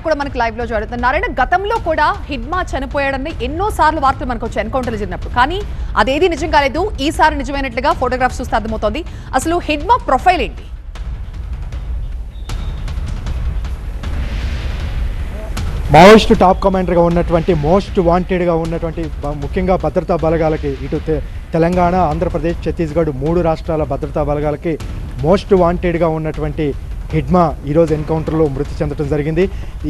కూడా మనకి లైవ్లో జరుగుతుంది. నారాయణ గతంలో కూడా హిడ్మా చనిపోయాడని ఎన్నో సార్లు వార్తలు మనకు వచ్చాయి ఎన్కౌంటర్లు జరిగినప్పుడు కానీ అదేది నిజం కాలేదు. ఈసారి నిజమైనట్లుగా ఫోటోగ్రాఫ్స్ చూస్తే అర్థమవుతోంది. అసలు హిడ్మా ప్రొఫైల్ ఏంటి? మావోయిస్టు టాప్ కమాండర్గా ఉన్నటువంటి మోస్ట్ వాంటెడ్గా ఉన్నటువంటి ముఖ్యంగా భద్రతా బలగాలకి ఇటు తెలంగాణ ఆంధ్రప్రదేశ్ ఛత్తీస్గఢ్ మూడు రాష్ట్రాల భద్రతా బలగాలకి మోస్ట్ వాంటెడ్గా ఉన్నటువంటి హిడ్మా ఈరోజు ఎన్కౌంటర్లో మృతి చెందడం జరిగింది.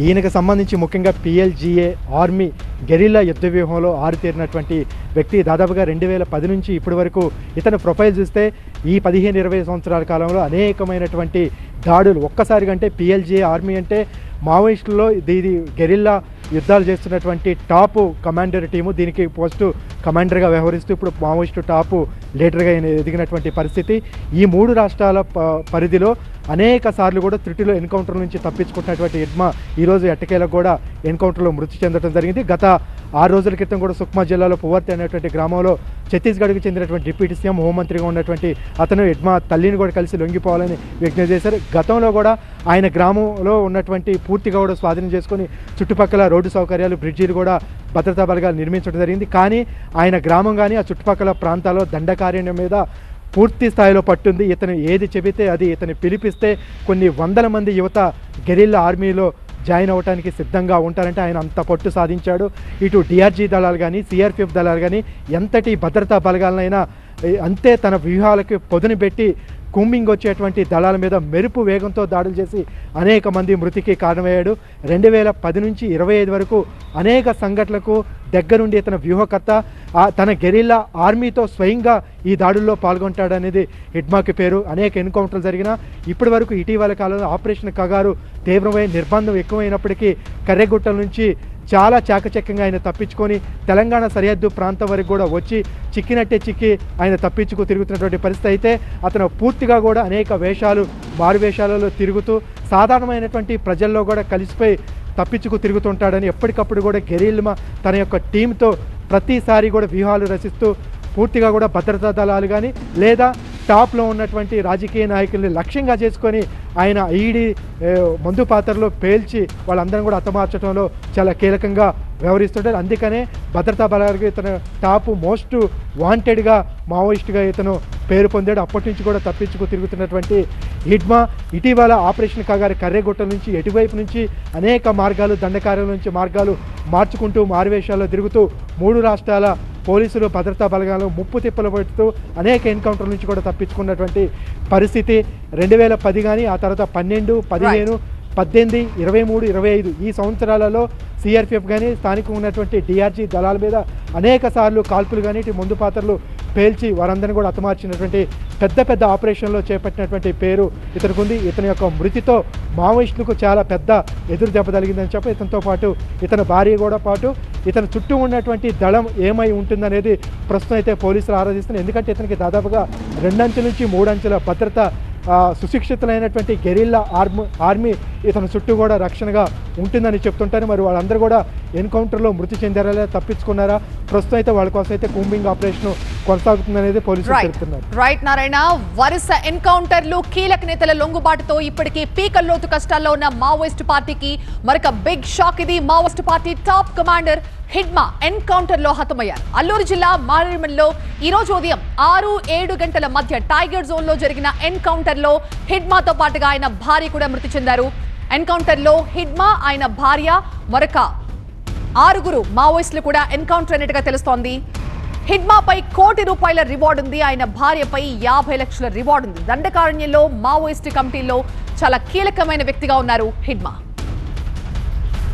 ఈయనకు సంబంధించి ముఖ్యంగా పిఎల్జిఏ ఆర్మీ గెరిల్లా యుద్ధ వ్యూహంలో ఆరితేరినటువంటి వ్యక్తి. దాదాపుగా రెండు వేల పది నుంచి ఇప్పటి వరకు ఇతను ప్రొఫైల్ చూస్తే ఈ పదిహేను ఇరవై సంవత్సరాల కాలంలో అనేకమైనటువంటి దాడులు. ఒక్కసారి కంటే పిఎల్జిఏ ఆర్మీ అంటే మావోయిస్టుల్లో ఇది గెరిల్లా యుద్ధాలు చేస్తున్నటువంటి టాప్ కమాండర్ టీము. దీనికి పోస్టు కమాండర్గా వ్యవహరిస్తూ ఇప్పుడు మావోయిస్టు టాపు లీడర్గా ఎదిగినటువంటి పరిస్థితి. ఈ మూడు రాష్ట్రాల పరిధిలో అనేక సార్లు కూడా త్రిటిలో ఎన్కౌంటర్ నుంచి తప్పించుకుంటున్నటువంటి ఇడ్మా ఈరోజు ఎట్టకేలకు కూడా ఎన్కౌంటర్లో మృతి చెందడం జరిగింది. గత ఆరు రోజుల క్రితం కూడా సుక్మా జిల్లాలో పువర్తి అనేటువంటి గ్రామంలో ఛత్తీస్గఢ్కి చెందినటువంటి డిప్యూటీ సీఎం హోంమంత్రిగా ఉన్నటువంటి అతను యడ్మా తల్లిని కూడా కలిసి లొంగిపోవాలని విజ్ఞప్తి చేశారు. గతంలో కూడా ఆయన గ్రామంలో ఉన్నటువంటి పూర్తిగా కూడా స్వాధీనం చేసుకొని చుట్టుపక్కల రోడ్డు సౌకర్యాలు బ్రిడ్జీలు కూడా భద్రతా బలగాలు నిర్మించడం జరిగింది. కానీ ఆయన గ్రామం కానీ ఆ చుట్టుపక్కల ప్రాంతాల్లో దండకార్యం మీద పూర్తి స్థాయిలో పట్టుంది. ఇతను ఏది చెబితే అది ఇతను పిలిపిస్తే కొన్ని వందల మంది యువత గెరిల్లా ఆర్మీలో జాయిన్ అవ్వడానికి సిద్ధంగా ఉంటారంటే ఆయన అంత పట్టు సాధించాడు. ఇటు డిఆర్జీ దళాలు కానీ సిఆర్పిఎఫ్ దళాలు కానీ ఎంతటి భద్రతా బలగాలనైనా అంతే తన వ్యూహాలకు పొదును పెట్టి కుంబింగ్ వచ్చేటువంటి దళాల మీద మెరుపు వేగంతో దాడులు చేసి అనేక మంది మృతికి కారణమయ్యాడు. రెండు వేల పది నుంచి ఇరవై ఐదు వరకు అనేక సంఘటనలకు దగ్గరుండి ఇతను వ్యూహకర్త. తన గెరిల్లా ఆర్మీతో స్వయంగా ఈ దాడుల్లో పాల్గొంటాడనేది హిడ్మాకి పేరు. అనేక ఎన్కౌంటర్లు జరిగినా ఇప్పటి వరకు ఇటీవల కాలంలో ఆపరేషన్ కగారు తీవ్రమైన నిర్బంధం ఎక్కువైనప్పటికీ కర్రెగుట్టల నుంచి చాలా చాకచక్యంగా ఆయన తప్పించుకొని తెలంగాణ సరిహద్దు ప్రాంతం వరకు కూడా వచ్చి చిక్కినట్టే చిక్కి ఆయన తప్పించుకు తిరుగుతున్నటువంటి పరిస్థితి అయితే అతను పూర్తిగా కూడా అనేక వేషాలు మారు వేషాలలో తిరుగుతూ సాధారణమైనటువంటి ప్రజల్లో కూడా కలిసిపోయి తప్పించుకు తిరుగుతుంటాడని ఎప్పటికప్పుడు కూడా గెరీల్మా తన యొక్క టీంతో ప్రతిసారి కూడా వ్యూహాలు రచిస్తూ పూర్తిగా కూడా భద్రతా దళాలు కానీ లేదా టాప్లో ఉన్నటువంటి రాజకీయ నాయకుల్ని లక్ష్యంగా చేసుకొని ఆయన ఈడీ మందు పాత్రలో పేల్చి వాళ్ళందరం కూడా అతమార్చడంలో చాలా కీలకంగా వ్యవహరిస్తుంటారు. అందుకనే భద్రతా బలాలకు ఇతను టాప్ మోస్ట్ వాంటెడ్గా మావోయిస్ట్గా ఇతను పేరు పొందాడు. అప్పటి నుంచి కూడా తప్పించుకు తిరుగుతున్నటువంటి హిడ్మా ఇటీవల ఆపరేషన్ కాగారి కర్రెగుట్ట నుంచి ఎటువైపు నుంచి అనేక మార్గాలు దండకార్యాల నుంచి మార్గాలు మార్చుకుంటూ మారువేషాల్లో తిరుగుతూ మూడు రాష్ట్రాల పోలీసులు భద్రతా బలగాలు ముప్పు తిప్పలు పెడుతూ అనేక ఎన్కౌంటర్ నుంచి కూడా తప్పించుకున్నటువంటి పరిస్థితి రెండు వేల పది కానీ ఆ తర్వాత పన్నెండు పదిహేను పద్దెనిమిది ఇరవై మూడు ఇరవై ఐదు ఈ సంవత్సరాలలో సిఆర్పిఎఫ్ కానీ స్థానికంగా ఉన్నటువంటి డిఆర్జీ దళాల మీద అనేక సార్లు కాల్పులు కానీ ఇటు ముందు పాత్రలు పేల్చి వారందరిని కూడా హతమార్చినటువంటి పెద్ద పెద్ద ఆపరేషన్లో చేపట్టినటువంటి పేరు ఇతనికి ఉంది. ఇతని యొక్క మృతితో మావోయిస్టులకు చాలా పెద్ద ఎదురు దెబ్బ తగిలిందని చెప్పి ఇతనితో పాటు ఇతని భార్య కూడా పాటు ఇతని చుట్టూ ఉన్నటువంటి దళం ఏమై ఉంటుందనేది ప్రస్తుతం అయితే పోలీసులు ఆరాధిస్తున్నారు. ఎందుకంటే ఇతనికి దాదాపుగా రెండంచెల నుంచి మూడంచెల భద్రత సుశిక్షితులైనటువంటి గెరిల్లా ఆర్మీ ఆర్మీ ఇతని చుట్టూ కూడా రక్షణగా ఉంటుందని చెప్తుంటారు. మరి వాళ్ళందరూ కూడా ఎన్కౌంటర్లో మృతి చెందారా లేదా తప్పించుకున్నారా? ప్రస్తుతం అయితే వాళ్ళ కోసం అయితే కూంబింగ్ ఆపరేషన్ కొనసాగుతుందనేది పోలీసులు చెప్తున్నారు. రైట్ నారాయణ. వరుస ఎన్కౌంటర్లు కీలక నేతల లొంగుబాటుతో ఇప్పటికీ పీకల్లోతు కష్టాల్లో ఉన్న మావోయిస్ట్ పార్టీకి మరొక బిగ్ షాక్ ఇది. Maoist party top commander Hidma ఎన్కౌంటర్లో హతమయ్యారు. అల్లూరు జిల్లా మారేడుమల్లో ఈ రోజు ఉదయం ఆరు ఏడు గంటల మధ్య టైగర్ జోన్లో జరిగిన ఎన్కౌంటర్లో హిడ్మాతో పాటుగా ఆయన భార్య కూడా మృతి చెందారు. ఎన్కౌంటర్లో హిడ్మా ఆయన భార్య మరొక ఆరుగురు మావోయిస్టులు కూడా ఎన్కౌంటర్ అయినట్టుగా తెలుస్తోంది. హిడ్మాపై కోటి రూపాయల రివార్డు ఉంది. ఆయన భార్యపై యాభై లక్షల రివార్డు ఉంది. దండకారణ్యంలో మావోయిస్టు కమిటీలో చాలా కీలకమైన వ్యక్తిగా ఉన్నారు హిడ్మా.